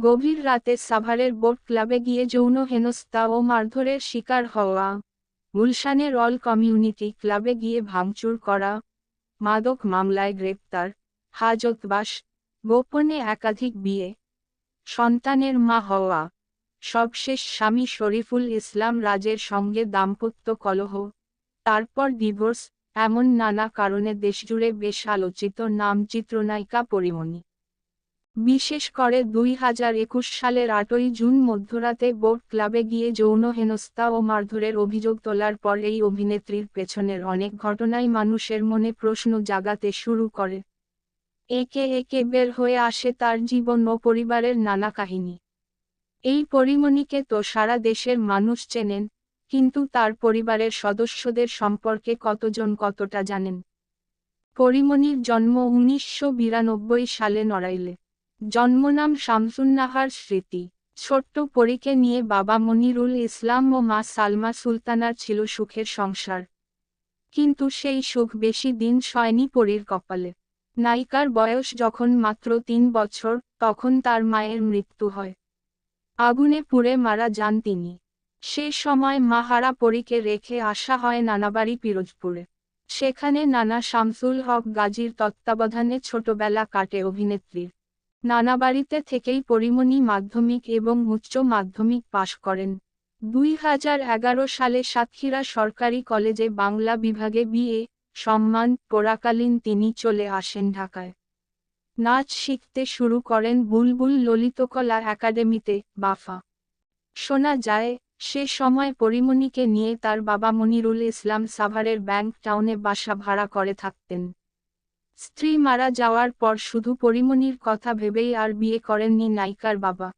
গভীর রাতে সাভারের বোট ক্লাবে গিয়ে যৌন হেনস্থা ও মারধরের শিকার হওয়া গুলশানের অল কমিউনিটি ক্লাবে গিয়ে ভাঙচুর করা মাদক মামলায় গ্রেপ্তার হাজতবাস গোপনে একাধিক বিয়ে, সন্তানের মা হওয়া, সবশেষ স্বামী শরীফুল ইসলাম রাজের সঙ্গে দাম্পত্য কলহ, তারপর ডিভোর্স, এমন নানা কারণে দেশজুড়ে বেশ আলোচিত নাম চিত্রনায়িকা পরিমণি। বিশেষ করে দুই হাজার একুশ সালের আটই জুন মধ্যরাতে বোট ক্লাবে গিয়ে যৌন হেনস্থা ও মারধরের অভিযোগ তোলার পর এই অভিনেত্রীর পেছনের অনেক ঘটনাই মানুষের মনে প্রশ্ন জাগাতে শুরু করে। একে একে বের হয়ে আসে তার জীবন ও পরিবারের নানা কাহিনী। এই পরিমণিকে তো সারা দেশের মানুষ চেনেন, কিন্তু তার পরিবারের সদস্যদের সম্পর্কে কতজন কতটা জানেন? পরিমণির জন্ম উনিশশো বিরানব্বই সালে নড়াইলে। জন্মনাম শামসুন্নাহার স্মৃতি। ছোট্ট পরীকে নিয়ে বাবা মনিরুল ইসলাম ও মা সালমা সুলতানার ছিল সুখের সংসার। কিন্তু সেই সুখ বেশি দিন সয়নি পরীর কপালে। নায়িকার বয়স যখন মাত্র তিন বছর, তখন তার মায়ের মৃত্যু হয়। আগুনে পুড়ে মারা যান তিনি। সে সময় মাহারা পরীকে রেখে আসা হয় নানাবাড়ি পিরোজপুরে। সেখানে নানা শামসুল হক গাজীর তত্ত্বাবধানে ছোটবেলা কাটে অভিনেত্রীর। নানাবাড়িতে থেকেই পরিমণি মাধ্যমিক এবং উচ্চ মাধ্যমিক পাশ করেন। দুই হাজার এগারো সালে সাতক্ষীরা সরকারি কলেজে বাংলা বিভাগে বিএ, সম্মান, পড়াকালীন তিনি চলে আসেন ঢাকায়। নাচ শিখতে শুরু করেন বুলবুল ললিতকলা একাডেমিতে, বাফা। শোনা যায়, সে সময় পরিমণিকে নিয়ে তার বাবা মনিরুল ইসলাম সাভারের ব্যাংক টাউনে বাসা ভাড়া করে থাকতেন। স্ত্রী মারা যাওয়ার পর শুধু পরিমণির কথা ভেবেই আর বিয়ে করেননি নায়িকার বাবা।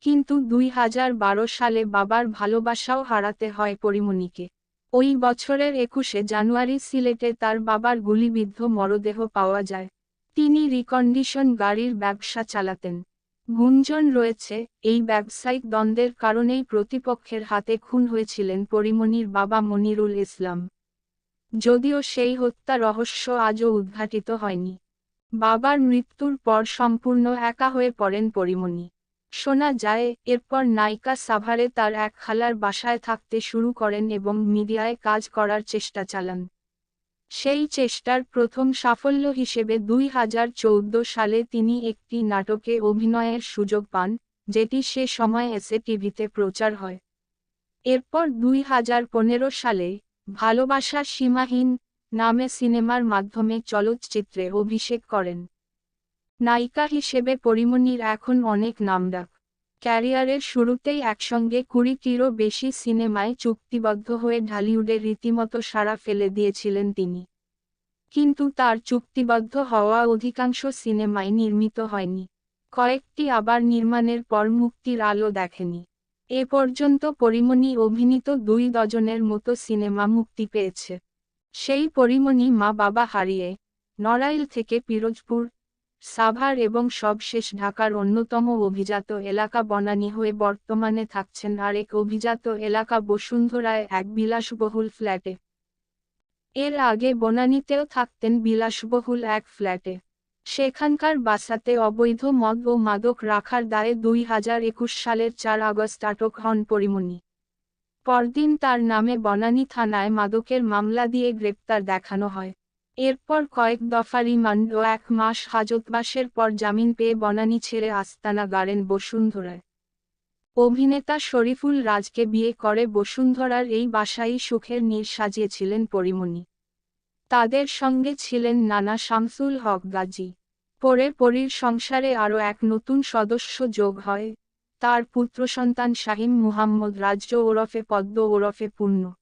কিন্তু দুই হাজার বারো সালে বাবার ভালোবাসাও হারাতে হয় পরিমণিকে ওই বছরের একুশে জানুয়ারি সিলেটে তার বাবার গুলিবিদ্ধ মরদেহ পাওয়া যায়। তিনি রিকন্ডিশন গাড়ির ব্যবসা চালাতেন। গুঞ্জন রয়েছে, এই ব্যবসায়িক দ্বন্দ্বের কারণেই প্রতিপক্ষের হাতে খুন হয়েছিলেন পরিমণির বাবা মনিরুল ইসলাম। যদিও সেই হত্যা রহস্য আজও উদ্ঘাটিত হয়নি। বাবার মৃত্যুর পর সম্পূর্ণ একা হয়ে পড়েন পরিমণি। শোনা যায়, এরপর নায়িকা সাভারে তার এক খালার বাসায় থাকতে শুরু করেন এবং মিডিয়ায় কাজ করার চেষ্টা চালান। সেই চেষ্টার প্রথম সাফল্য হিসেবে দুই হাজার চৌদ্দ সালে তিনি একটি নাটকে অভিনয়ের সুযোগ পান, যেটি সে সময় এসে টিভিতে প্রচার হয়। এরপর দুই হাজার পনেরো সালে ভালোবাসা সীমাহীন নামে সিনেমার মাধ্যমে চলচ্চিত্রে অভিষেক করেন। নায়িকা হিসেবে পরিমণির এখন অনেক নামডাক। ক্যারিয়ারের শুরুতেই একসঙ্গে কুড়িটিরও বেশি সিনেমায় চুক্তিবদ্ধ হয়ে ঢালিউডে রীতিমতো সাড়া ফেলে দিয়েছিলেন তিনি। কিন্তু তার চুক্তিবদ্ধ হওয়া অধিকাংশ সিনেমায় নির্মিত হয়নি। কয়েকটি আবার নির্মাণের পর মুক্তির আলো দেখেনি। এ পর্যন্ত পরিমণি অভিনীত দুই ডজনের মতো সিনেমা মুক্তি পেয়েছে। সেই পরিমণি মা বাবা হারিয়ে নড়াইল থেকে পিরোজপুর, সাভার এবং সবশেষ ঢাকার অন্যতম অভিজাত এলাকা বনানী হয়ে বর্তমানে থাকছেন আরেক অভিজাত এলাকা বসুন্ধরায় এক বিলাসবহুল ফ্ল্যাটে। এর আগে বনানীতেও থাকতেন বিলাসবহুল এক ফ্ল্যাটে। সেখানকার বাসাতে অবৈধ মদ ও মাদক রাখার দায়ে দুই হাজার একুশ সালের চার আগস্ট আটক হন পরিমণি। পরদিন তার নামে বনানী থানায় মাদকের মামলা দিয়ে গ্রেপ্তার দেখানো হয়। এরপর কয়েক দফা রিমান্ড ও এক মাস হাজতবাসের পর জামিন পেয়ে বনানী ছেড়ে আস্তানা গাড়েন বসুন্ধরায়। অভিনেতা শরীফুল রাজকে বিয়ে করে বসুন্ধরার এই বাসাই সুখের নীর সাজিয়েছিলেন পরিমণি। তাদের সঙ্গে ছিলেন নানা শামসুল হক গাজী। পরে পরীর সংসারে আরও এক নতুন সদস্য যোগ হয়। তার পুত্র সন্তান শাহিম মুহাম্মদ রাজ্য ওরফে পদ্ম ওরফে পূর্ণ।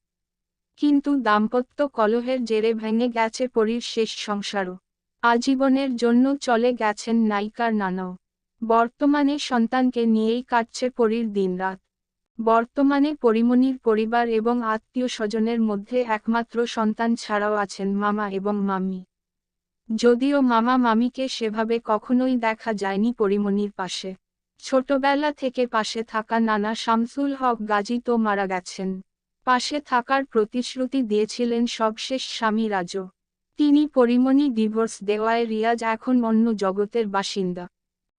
কিন্তু দাম্পত্য কলহের জেরে ভেঙে গেছে পরীর শেষ সংসারও। আজীবনের জন্য চলে গেছেন নায়িকার নানাও। বর্তমানে সন্তানকে নিয়েই কাটছে পরীর দিনরাত। বর্তমানে পরিমণির পরিবার এবং আত্মীয় স্বজনের মধ্যে একমাত্র সন্তান ছাড়াও আছেন মামা এবং মামি। যদিও মামা মামিকে সেভাবে কখনোই দেখা যায়নি পরিমণির পাশে। ছোটবেলা থেকে পাশে থাকা নানা শামসুল হক গাজী তো মারা গেছেন। পাশে থাকার প্রতিশ্রুতি দিয়েছিলেন সবশেষ স্বামী রাজও তিনি পরিমণি ডিভোর্স দেওয়ায় রিয়াজ এখন অন্য জগতের বাসিন্দা।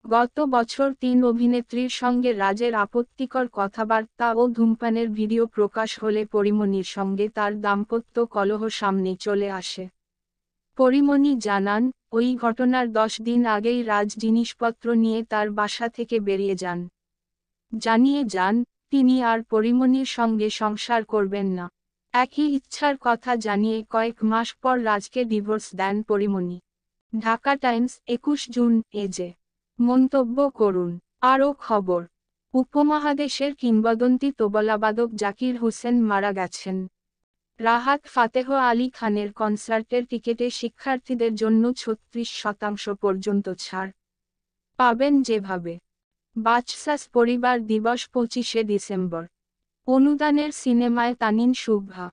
গত বছর তিন অভিনেত্রীর সঙ্গে রাজের আপত্তিকর কথাবার্তা ও ধূমপানের ভিডিও প্রকাশ হলে পরিমণির সঙ্গে তার দাম্পত্য কলহ সামনে চলে আসে। পরিমণি জানান, ওই ঘটনার দশ দিন আগেই রাজ জিনিসপত্র নিয়ে তার বাসা থেকে বেরিয়ে যান। জানিয়ে যান, তিনি আর পরিমণির সঙ্গে সংসার করবেন না। একই ইচ্ছার কথা জানিয়ে কয়েক মাস পর রাজকে ডিভোর্স দেন পরিমণি ঢাকা টাইমস, একুশ জুন এজে মন্তব্য করুন। আরও খবর। উপমহাদেশের কিংবদন্তি তোবলাবাদক জাকির হোসেন মারা গেছেন। রাহাত ফাতেহ আলী খানের কনসার্টের টিকেটে শিক্ষার্থীদের জন্য ছত্রিশ শতাংশ পর্যন্ত ছাড়। পাবেন যেভাবে। বাচসাস পরিবার দিবস পঁচিশে ডিসেম্বর। অনুদানের সিনেমায় তানিন শুভা।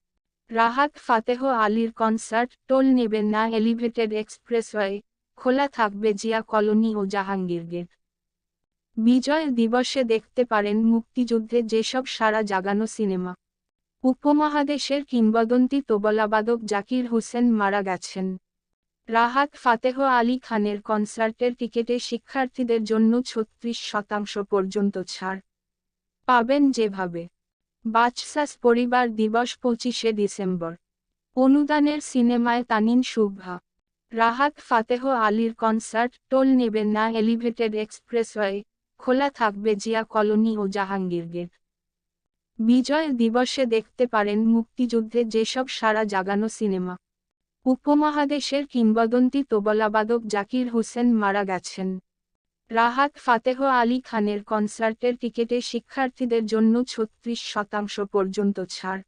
রাহাত ফাতেহ আলীর কনসার্ট, টোল নেবেন না, এলিভেটেড এক্সপ্রেসওয়ে। খোলা থাকবে জিয়া কলোনি ও জাহাঙ্গীর গেট বিজয় দিবসে দেখতে পারেন মুক্তিযুদ্ধে যেসব সারা জাগানো সিনেমা। উপমহাদেশের কিংবদন্তি তোবলাবাদক জাকির হোসেন মারা গেছেন। রাহাত ফাতেহ আলী খানের কনসার্টের টিকেটে শিক্ষার্থীদের জন্য ছত্রিশ শতাংশ পর্যন্ত ছাড়। পাবেন যেভাবে। বাচসাস পরিবার দিবস পঁচিশে ডিসেম্বর। অনুদানের সিনেমায় তানিন শুভা। রাহাত ফাতেহ আলীর কনসার্ট টোল নেবেন না এলিভেটেড এক্সপ্রেসওয়ে খোলা থাকবে জিয়া কলোনি ও জাহাঙ্গীর গেট বিজয় দিবসে দেখতে পারেন মুক্তিযুদ্ধে যেসব সারা জাগানো সিনেমা। উপমহাদেশের কিংবদন্তি তোবলাবাদক জাকির হোসেন মারা গেছেন। রাহাত ফাতেহ আলী খানের কনসার্টের টিকেটে শিক্ষার্থীদের জন্য ছত্রিশ শতাংশ পর্যন্ত ছাড়।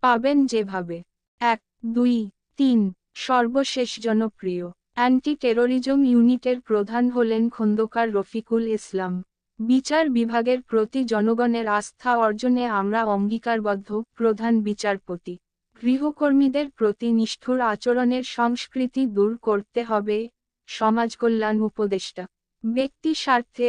পাবেন যেভাবে। এক, দুই, তিন সর্বশেষ জনপ্রিয় অ্যান্টি টেরোরিজম ইউনিটের প্রধান হলেন খন্দকার রফিকুল ইসলাম। বিচার বিভাগের প্রতি জনগণের আস্থা অর্জনে আমরা অঙ্গীকারবদ্ধ প্রধান বিচারপতি। গৃহকর্মীদের প্রতি নিষ্ঠুর আচরণের সংস্কৃতি দূর করতে হবে সমাজকল্যাণ উপদেষ্টা। ব্যক্তি স্বার্থে